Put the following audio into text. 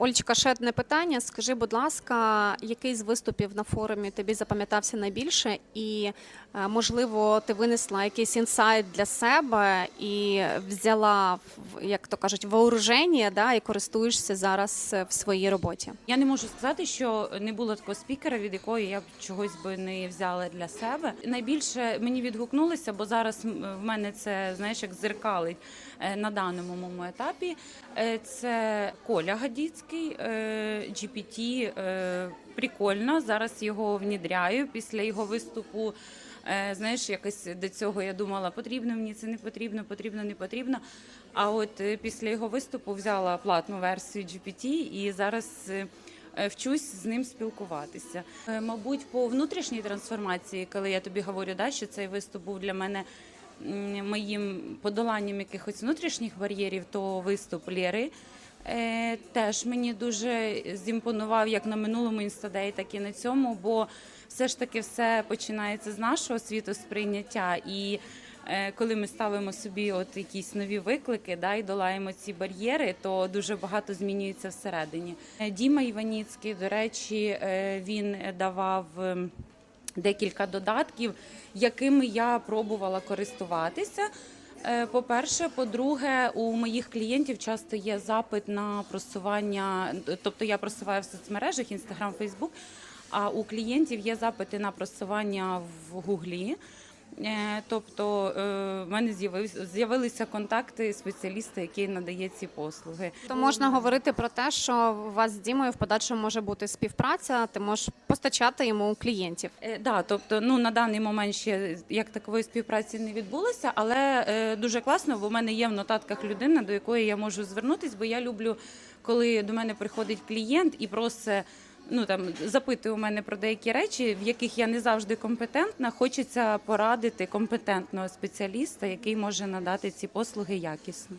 Олечка, ще одне питання. Скажи, будь ласка, який з виступів на форумі тобі запам'ятався найбільше, і е, можливо ти винесла якийсь інсайт для себе і взяла як то кажуть, вооруження, да, і користуєшся зараз е, в своїй роботі? Я не можу сказати, що не було такого спікера, від якої я б чогось би не взяла для себе. Найбільше мені відгукнулося, бо зараз в мене це знаєш, як зеркалить е, на даному моєму етапі. Е, Це Коля Гадіцький, е, GPT. е, Прикольно. Зараз його внідряю після його виступу. е, Знаєш, якось до цього я думала, потрібно мені це не потрібно, потрібно, не потрібно. А от після його виступу взяла платну версію GPT і зараз вчусь з ним спілкуватися. Мабуть, по внутрішній трансформації, коли я тобі говорю, да, що цей виступ був для мене моїм подоланням якихось внутрішніх бар'єрів, то виступ Лєри. Е, теж мені дуже зімпонував як на минулому інстадеї, так і на цьому, бо все ж таки все починається з нашого світосприйняття. І е, коли ми ставимо собі от якісь нові виклики, да, і долаємо ці бар'єри, то дуже багато змінюється всередині. Е, Діма Іваніцький, до речі, він давав. ем, Декілька додатків, якими я пробувала користуватися. Е, По-перше, по-друге, у моїх клієнтів часто є запит на просування, тобто я просуваю в соцмережах інстаграм, фейсбук. а у клієнтів є запити на просування в Гуглі. Е, Тобто е, в мене з'явилися контакти спеціаліста, який надає ці послуги. То можна говорити про те, що у вас з Дімою в подальшому може бути співпраця, ти можеш постачати йому клієнтів. Е, Да, тобто, ну на даний момент ще як такової співпраці не відбулося, але е, дуже класно, бо в мене є в нотатках людина, до якої я можу звернутися, бо я люблю, коли до мене приходить клієнт і просить. Ну там запитує у мене про деякі речі, в яких я не завжди компетентна. Хочеться порадити компетентного спеціаліста, який може надати ці послуги якісно.